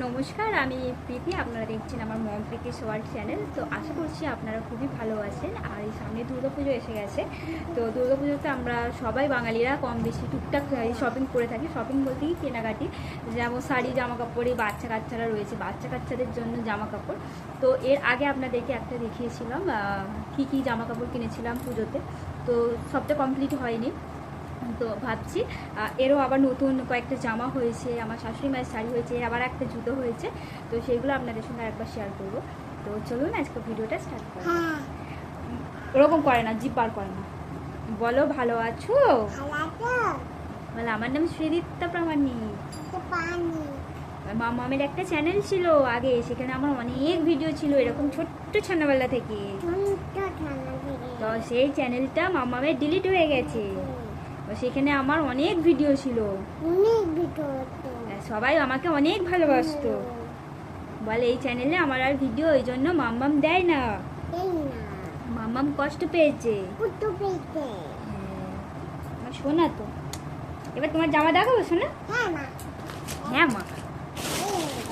নমস্কার, আমি প্রীতি, আপনারা দেখছেন আমার মম প্রীতি সোয়ার চ্যানেল। তো আশা করছি আপনারা খুবই ভালো আছেন। আর এই সামনে দুর্গাপুজো এসে গেছে। তো দুর্গাপুজোতে আমরা সবাই বাঙালিরা কম বেশি টুকটাক শপিং করে থাকি। শপিং বলতে কি? কেনাকাটি। যেমন শাড়ি জামা কাপড় এই বাচ্চা কাচ্চারা রয়েছে, বাচ্চা কাচ্চাদের জন্য জামা কাপড় তো এর আগে আপনাদেরকে একটা দেখিয়েছিলাম কি কি জামা কাপড় কিনেছিলাম পুজোতে। তো সবটা কমপ্লিট হয়নি। তো ভাবছি। এরও আবার নতুন কয়েকটা জামা হয়েছে আমার শাশুড়ি মায়ের শাড়ি হয়েছে আবার একটা জুতো হয়েছে তো সেগুলো আপনাদের সঙ্গে আরেকবার শেয়ার করব। তো চলুন আজকে ভিডিওটা স্টার্ট করি। হ্যাঁ। ওরকম করে না জিপ বার করে না। বলো ভালো আছো? বলে আমার নাম শ্রীদীপ্তা প্রামাণিক। মামামের একটা চ্যানেল ছিল আগে সেখানে আমার অনেক ভিডিও ছিল এরকম ছোট্ট ছানাবেলা থেকে। থেকে। তো সেই চ্যানেলটা মামামের ডিলিট হয়ে গেছে। সেখানে আমার অনেক ভিডিও ছিল। অনেক ভিতর সবাই আমাকে অনেক ভালোবাসতো। বলে এই চ্যানেলে আমার আর ভিডিও ওই জন্য মাম্মাম দেয় না। মাম্মাম কষ্ট পেয়েছে। আমার শোনা তো। এবার তোমার জামা দেখাবো শোনা হ্যাঁ মা। হ্যাঁ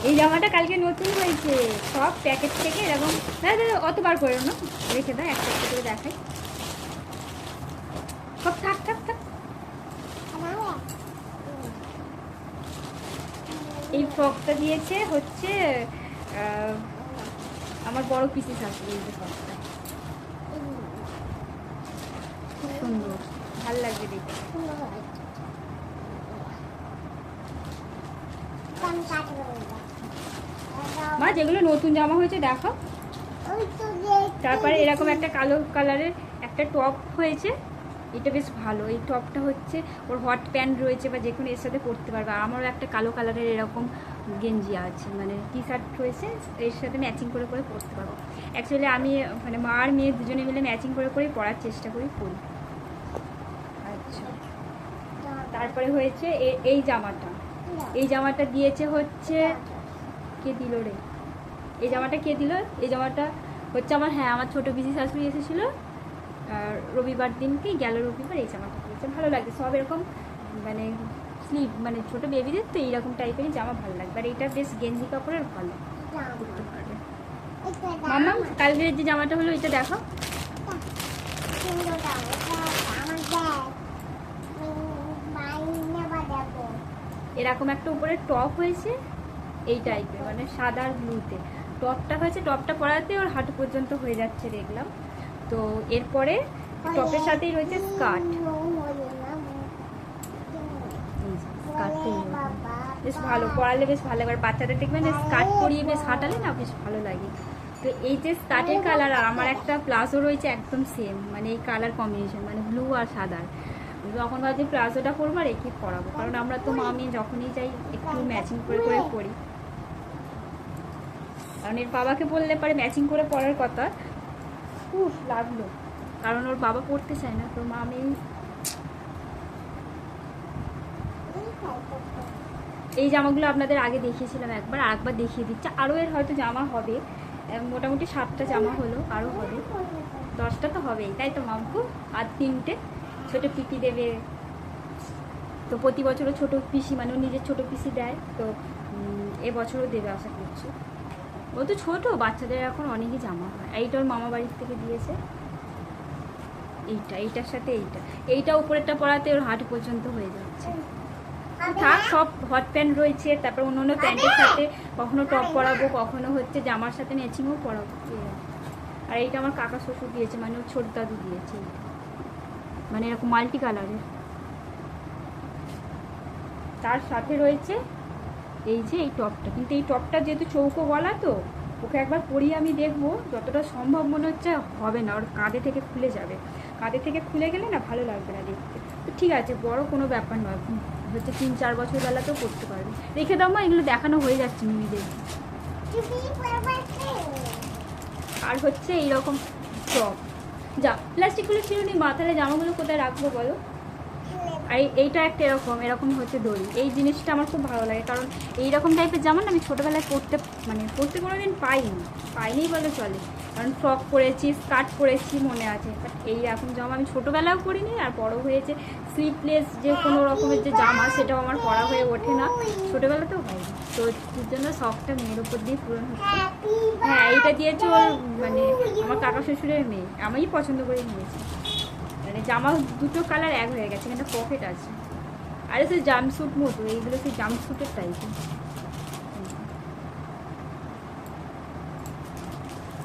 এই জামাটা কালকে নতুন হয়েছে। সব প্যাকেট থেকে এরকম। দাদা দাদা অত বার করে না। রেখে দাও একটা একটা করে দেখাই। সব থাক থাক থাক এই ফ্রকটা দিয়েছে হচ্ছে আমার বড় পিসি শাশুড়ি যে ফ্রকটা। খুব সুন্দর। ভালো লাগবে দেখতে। মা যেগুলো নতুন জামা হয়েছে দেখো তারপরে এরকম একটা কালো কালারের একটা টপ হয়েছে। এটা বেশ ভালো। এই টপটা হচ্ছে ওর হট প্যান্ট রয়েছে বা যে কোনো এর সাথে পরতে পারবে। আর আমারও একটা কালো কালারের এরকম গেঞ্জি আছে। মানে টি শার্ট রয়েছে, এর সাথে ম্যাচিং করে করে পরতে পারব। অ্যাকচুয়ালি আমি মানে মা আর মেয়ে দুজনে মিলে ম্যাচিং করে করেই পরার চেষ্টা করি, পরি। আচ্ছা। তারপরে হয়েছে এই জামাটা। এই জামাটা দিয়েছে হচ্ছে কে দিল রে? এই জামাটা কে দিল? এই জামাটা হচ্ছে আমার হ্যাঁ আমার ছোটো পিসি শাশুড়ি এসেছিল। রবিবার দিনকেই গেল রবিবার, এই জামাটা দিয়েছে ভালো লাগে সব এরকম মানে স্লিভ মানে ছোটো বেবিদের তো এইরকম টাইপেরই জামা ভালো লাগবে। আর এইটা বেশ গেঞ্জি কাপড়ের ভালো মামা কালকের যে জামাটা হলো এটা দেখো। এরকম একটা উপরে টপ হয়েছে, এই টাইপের মানে সাদা আর ব্লুতে টপটা হয়েছে টপটা পরাতে ওর হাঁটু পর্যন্ত হয়ে যাচ্ছে, দেখলাম। তো এরপরে টপের সাথেই রয়েছে স্কার্ট। বেশ ভালো পড়ালে বেশ ভালো। আর বাচ্চাদের দেখবেন স্কার্ট পরিয়ে বেশ হাঁটালে না বেশ ভালো লাগে। তো এই যে স্কার্টের কালার আর আমার একটা প্লাজো রয়েছে একদম সেম মানে এই কালার কম্বিনেশন মানে ব্লু আর সাদার। যখন ভাবছি প্লাজোটা পরবো আর একে পরাবো। কারণ আমরা তো মামি যখনই যাই একটু ম্যাচিং করে করে পরি। কারণ এর বাবাকে বললে পরে ম্যাচিং করে পরার কথা। খুব লাগল। কারণ ওর বাবা পড়তে চায় না, তো মামি এই জামাগুলো আপনাদের আগে দেখিয়েছিলাম একবার, আর একবার দেখিয়ে দিচ্ছে। আরও এর হয়তো জামা হবে। মোটামুটি সাতটা জামা হলো, আরও হবে। দশটা তো হবেই, তাই তো মামকু আর তিনটে ছোট পিপি দেবে। তো প্রতি বছরও ছোট পিসি মানে নিজের ছোট পিসি দেয়, তো এবছরও দেবে আশা করছি। ও তো ছোট বাচ্চাদের এখন অনেকই জামা হয়। এইটা ওর মামা বাড়ির থেকে দিয়েছে। এইটা এইটার সাথে এইটা। এইটা উপরেরটা পরাতে ওর হাঁটু পর্যন্ত হয়ে যাচ্ছে। থাক সব হট প্যান্ট রয়েছে তারপর অন্য অন্য প্যান্টের সাথে কখনো টপ পরাবো কখনো হচ্ছে জামার সাথে ম্যাচিংও পরাবো। আর এইটা আমার কাকা শ্বশুর দিয়েছে মানে ওর ছোট দাদু দিয়েছে। মানে এরকম মাল্টি কালারের তার সাথে রয়েছে এই যে এই টপটা, কিন্তু এই টপটা যেহেতু চৌকো গলা তো, ওকে একবার পরিয়ে আমি দেখব, যতটা সম্ভব মনে হচ্ছে হবে না, ওর কাঁধে থেকে খুলে যাবে। কাঁধে থেকে খুলে গেলে না ভালো লাগবে না দেখতে। তো ঠিক আছে, বড় কোনো ব্যাপার নয় হচ্ছে তিন চার বছর বেলাতেও করতে পারবে। রেখে দাও মা, এগুলো দেখানো হয়ে যাচ্ছে মিমিদের। আর হচ্ছে এইরকম টপ। যা প্লাস্টিকগুলো ছিল নি মাথায় জামাগুলো কোথায় রাখব বলো? আর এই- এইটা একটা এরকম এরকম হচ্ছে দড়ি। এই জিনিসটা আমার খুব ভালো লাগে, কারণ এই রকম টাইপের জামা আমি ছোটোবেলায় পরতে মানে পরতে কোনো দিন পাইনি। পাইনি বলে চলে। কারণ ফ্রক পরেছি স্কার্ট পরেছি, মনে আছে। এই এখন জামা আমি ছোটোবেলাও পরিনি, আর বড় হয়েছে স্লিপলেস যে কোনো রকমের যে জামা, সেটাও আমার পরা হয়ে ওঠে না। ছোটোবেলাতেও হয়নি। তো এর জন্য শখটা মেয়ের উপর দিয়ে পূরণ হচ্ছে। হ্যাঁ এইটা দিয়েছে ওর মানে আমার কাকা শ্বশুরের মেয়ে। আমিই পছন্দ করে নিয়েছি। মানে জামা দুটো কালার এক হয়ে গেছে এখানে পকেট আছে। আরে সে জাম্পস্যুট মতো এইগুলো সেই জাম্পস্যুটের টাইপের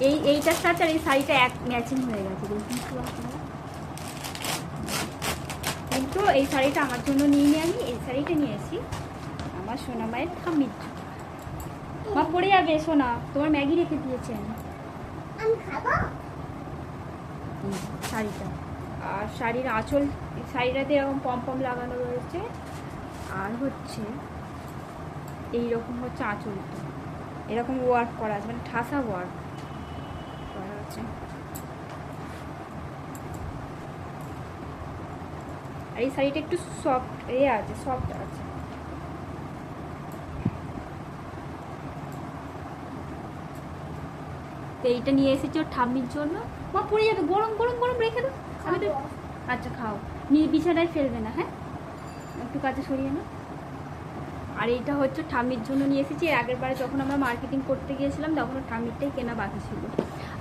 এই এইটার সাথে আর এই শাড়িটা এক ম্যাচিং হয়ে গেছে। দেখুন। কিন্তু এই শাড়িটা আমার জন্য নিয়ে নিয়ে আমি এই শাড়িটা নিয়ে নিয়েছি আমার সোনা মায়ের ঠাম্মির। মা পড়ে যাবে সোনা তোমার ম্যাগি রেখে দিয়েছেন। শাড়িটা। আর শাড়ির আঁচল, শাড়িটাতে এরকম পম পম লাগানো রয়েছে। আর হচ্ছে এই রকম হচ্ছে আঁচলটা এরকম ওয়ার্ক করা আছে মানে ঠাসা ওয়ার্ক করা আছে। আর এই শাড়িটা একটু সফট এ আছে সফট আছে। এইটা নিয়ে এসেছি ওর ঠাম্মির জন্য। মা, পড়ে যাবে, গরম গরম গরম রেখে দাও। আচ্ছা খাও। নিয়ে বিছানায় ফেলবে না হ্যাঁ? একটু কাছে সরিয়ে না। আর এইটা হচ্ছে ঠাম্মির জন্য নিয়ে এসেছি। আগের বারে যখন আমরা মার্কেটিং করতে গিয়েছিলাম তখন ওর ঠাম্মিরটাই কেনা বাকি ছিল।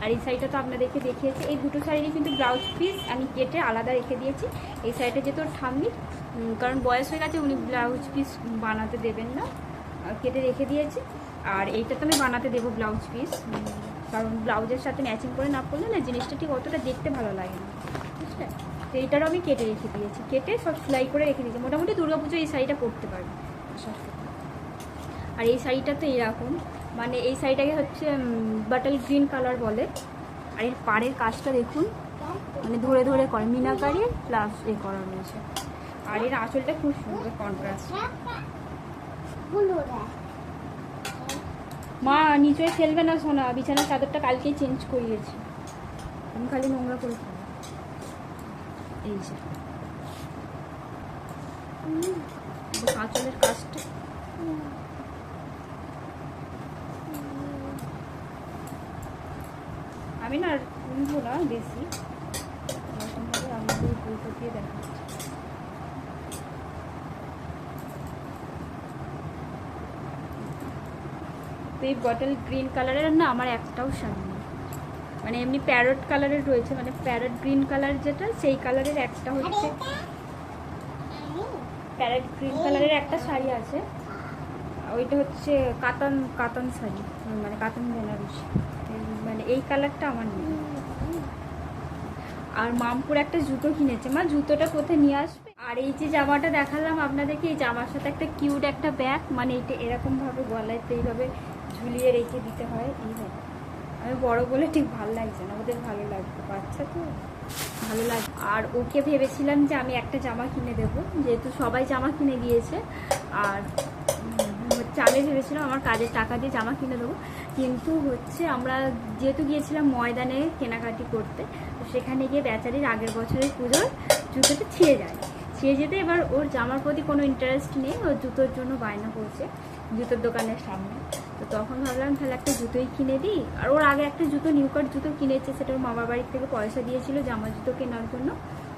আর এই শাড়িটা তো আপনাদেরকে দেখিয়েছি। এই দুটো শাড়িরই কিন্তু ব্লাউজ পিস আমি কেটে আলাদা রেখে দিয়েছি। এই শাড়িটা যেহেতু ওর ঠাম্মির কারণ বয়স হয়ে গেছে, উনি ব্লাউজ পিস বানাতে দেবেন না। কেটে রেখে দিয়েছি। আর এইটা তো আমি বানাতে দেবো ব্লাউজ পিস কারণ ব্লাউজের সাথে ম্যাচিং করে না করলে না, জিনিসটা ঠিক অতটা দেখতে ভালো লাগে না। বুঝলে তো এইটারও আমি কেটে রেখে দিয়েছি। কেটে সব সেলাই করে রেখে দিয়েছি। মোটামুটি দুর্গাপুজো এই শাড়িটা পরতে পারবে। আর এই শাড়িটা তো এরকম মানে এই শাড়িটাকে হচ্ছে বাটাল গ্রিন কালার বলে। আর এর পাড়ের কাজটা দেখুন মানে ধরে ধরে করে, মিনাকারি প্লাস এ করা রয়েছে। আর এর আঁচলটা খুব সুন্দর কন্ট্রাস্ট মা, নিচে ফেলবে না সোনা, বিছানার চাদরটা কালকেই চেঞ্জ করিয়েছি। আমি খালি নোংরা করে। এই যে। আঁচলের কাজটা। আমি না কুনবো না, বেশি। এরকমভাবে আমাদের বইটা দিয়ে এই বটল গ্রিন কালারের না আমার একটাও নেই। মানে এমনি প্যারট কালারের রয়েছে মানে প্যারট গ্রিন কালার যেটা সেই কালারের একটা হচ্ছে প্যারট গ্রিন কালারের একটা শাড়ি আছে। ওইটা হচ্ছে কাতান কাতান শাড়ি মানে কাতান বেনারসি। মানে এই কালারটা আমার নেই। আর মামপুর একটা জুতো কিনেছে। মা জুতোটা কোথায় নিয়ে আসবে? আর এই যে জামাটা দেখালাম আপনাদেরকে এই জামার সাথে একটা কিউট একটা ব্যাগ মানে এটা এরকমভাবে গলায় তো এইভাবে ঝুলিয়ে রেখে দিতে হয় এইভাবে। আমি বড় বলে ঠিক ভালো লাগছে না, ওদের ভালো লাগবে বাচ্চা তো ভালো লাগবে আর ওকে ভেবেছিলাম যে আমি একটা জামা কিনে দেবো, যেহেতু সবাই জামা কিনে দিয়েছে। আর হচ্ছে আমি ভেবেছিলাম আমার কাজের টাকা দিয়ে জামা কিনে দেবো। কিন্তু হচ্ছে আমরা যেহেতু গিয়েছিলাম ময়দানে কেনাকাটি করতে, তো সেখানে গিয়ে বেচারির আগের বছরের পুজোর জুতোটা ছিঁড়ে যায়। ছিঁড়ে যেতে এবার ওর জামার প্রতি কোনো ইন্টারেস্ট নেই ওর জুতোর জন্য বায়না করছে জুতোর দোকানের সামনে। তো তখন ভাবলাম তাহলে একটা জুতোই কিনে দিই। আর ওর আগে একটা জুতো নিউকাট জুতো কিনেছে, সেটা ওর মামার বাড়ির থেকে পয়সা দিয়েছিল জামা জুতো কেনার জন্য।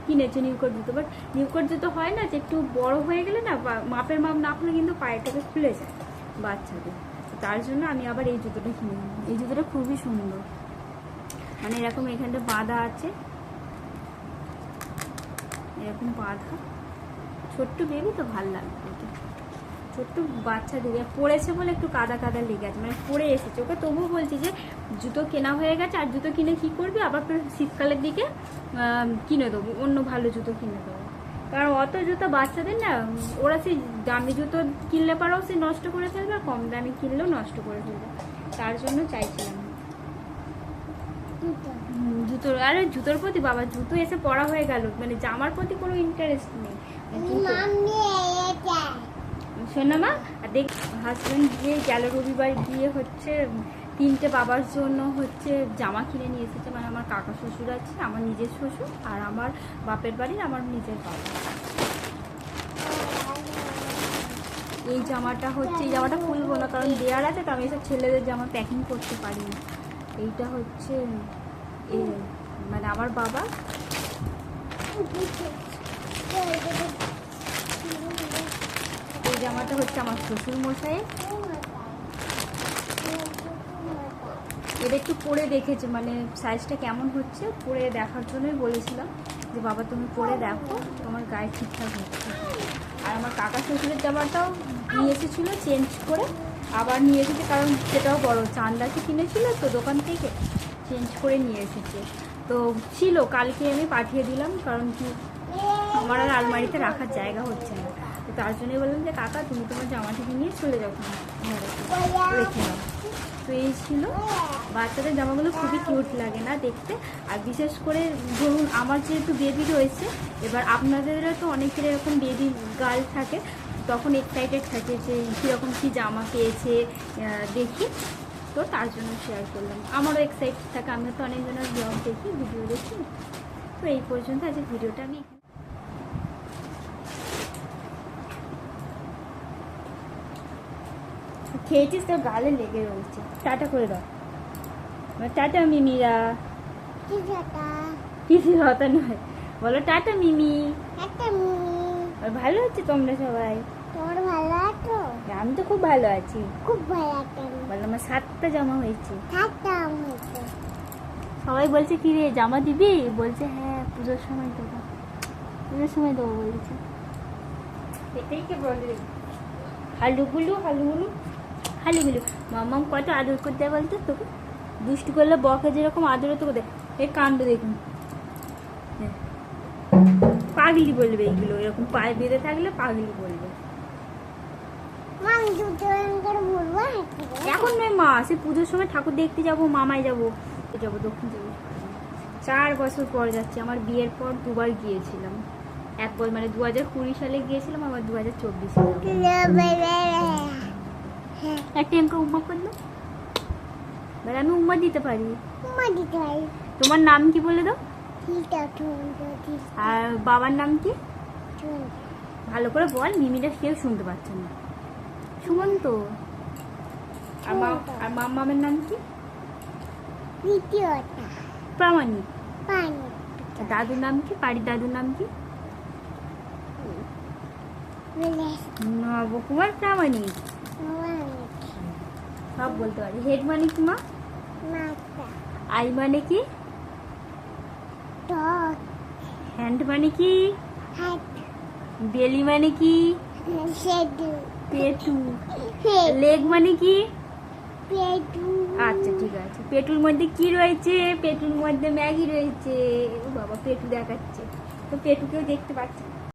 কিনেছে নিউকাট জুতো বাট নিউকাট জুতো হয় না যে একটু বড় হয়ে গেলে না, বা মাপের মাপ না হলে কিন্তু পায়ের থেকে খুলে যায় বাচ্চাদের। তার জন্য আমি আবার এই জুতোটা কিনে এই জুতোটা খুবই সুন্দর। মানে এরকম এখানটা বাঁধা আছে। এরকম বাঁধা। ছোট্ট বেবি তো ভালো লাগবে এটা ছোট্ট বাচ্চা দিকে পড়েছে বলে একটু কাদা কাদা লেগে আছে মানে পড়ে এসেছে। ওকে তবুও বলছি যে, জুতো কেনা হয়ে গেছে, আর জুতো কিনে কি করবি? আবার শীতকালের দিকে কিনে দেবো, অন্য ভালো জুতো কিনে দেবো। কারণ অত জুতো বাচ্চাদের না, ওরা সেই দামি জুতো কিনলে পারেও সে নষ্ট করে ফেলবে, আর কম দামি কিনলেও নষ্ট করে ফেলবে। তার জন্য চাইছিলাম। জুতোর আরে জুতোর প্রতি বাবা জুতো এসে পড়া হয়ে গেল। মানে জামার প্রতি কোনো ইন্টারেস্ট নেই। এটা শোনো মা আর দেখ হাজব্যান্ড গিয়ে গেল রবিবার গিয়ে হচ্ছে তিনটে বাবার জন্য হচ্ছে জামা কিনে নিয়ে এসেছে। মানে আমার কাকা শ্বশুর আছে আমার নিজের শ্বশুর আর আমার বাপের বাড়ির আমার নিজের বাবা। এই জামাটা হচ্ছে এই জামাটা খুলবো না কারণ দেয়ার আছে তো আমি এসব ছেলেদের জামা প্যাকিং করতে পারি না। এইটা হচ্ছে মানে আমার বাবা। এই জামাটা হচ্ছে আমার শ্বশুর মশাই এটা একটু পরে দেখেছে মানে সাইজটা কেমন হচ্ছে, পরে দেখার জন্যই বলেছিলাম যে, বাবা, তুমি পরে দেখো, তোমার গায়ে ঠিকঠাক হচ্ছে। আর আমার কাকা শ্বশুরের জামাটাও নিয়ে এসেছিল চেঞ্জ করে। আবার নিয়ে এসেছে, কারণ সেটাও বড়। চান্দাকে কিনেছিল? তো দোকান থেকে চেঞ্জ করে নিয়ে এসেছে। তো ছিল, কালকে আমি পাঠিয়ে দিলাম, কারণ কি আমার আর আলমারিতে রাখার জায়গা হচ্ছে না। তো তার জন্যই বললাম যে, কাকা, তুমি তোমার জামাটিকে নিয়ে চলে যাও রেখে নাও। তো এই ছিল। বাচ্চাদের জামাগুলো খুবই কিউট লাগে না দেখতে। আর বিশেষ করে ধরুন, আমার যেহেতু বেবি রয়েছে, এবার আপনাদেরও তো অনেকের এরকম বেবি গার্ল থাকে। তখন এক্সাইটেড থাকে যে কীরকম কী জামা পেয়েছে দেখি তো তার জন্য শেয়ার করলাম। আমারও এক্সাইটেড থাকে আমিও তো অনেকজনের ব্লগ দেখি ভিডিও দেখি। তো এই পর্যন্ত আজকে ভিডিওটা আমি খেয়েছিস তো গালে লেগে রয়েছে। টাটা করে দাও। টাটা মিমিরা কিছু হতা নয়। বলো টাটা মিমি। ভালো হচ্ছে তোমরা সবাই? আমি তো খুব ভালো আছি। খুব ভালো আছো বলো আমার সাতটা জামা হয়েছে। থাকতাম হয়েছে। সবাই বলছে কি রে জামা দিবি? বলছে হ্যাঁ পুজোর সময় দেবো। পুজোর সময় দেবো বলছে। এটাই কে বলে হালুগুলু হালুগুলু হালুগুলু মামাম কত আদর করতে বলতো তোকে? দুষ্টু করলে বকে যেরকম আদর হতো কোথায় এই কাণ্ড দেখুন। হ্যাঁ। পাগলি বলবে এইগুলো এরকম পায়ে বেঁধে থাকলে পাগলি বলবে মা আমি দুটো করে বলব এখন নয় মা সে পুজোর সময় ঠাকুর দেখতে যাব মামায় যাব। যাব দক্ষিণ যাব চার বছর পর যাচ্ছি আমার বিয়ের পর দুবার গিয়েছিলাম। এক বছর মানে দু হাজার কুড়ি সালে গিয়েছিলাম আবার দু হাজার চব্বিশে একটা এমকে উম্মা করল এবার আমি উম্মা দিতে পারি। মা দিতে পারি তোমার নাম কি বলে দাও? আর বাবার নাম কি? ভালো করে বল মিমিটা কেউ শুনতে পাচ্ছে না। সুমন্ত। আর মা আর মামামের নাম কি? দ্বিতীয়টা প্রামাণিক। দাদুর নাম কি? বাড়ির দাদুর নাম কি? নবকুমার প্রামাণিক। সব বলতে পারি। হেড মানে কি মা? আই মানে কি? হ্যান্ড মানে কি? বেলি মানে কি? পেটু। লেগ মানে কি? পেটু। আচ্ছা ঠিক আছে। পেটুর মধ্যে কি রয়েছে? পেটুর মধ্যে ম্যাগি রয়েছে। ও বাবা পেটু দেখাচ্ছে। তো পেটুকেও দেখতে পাচ্ছি।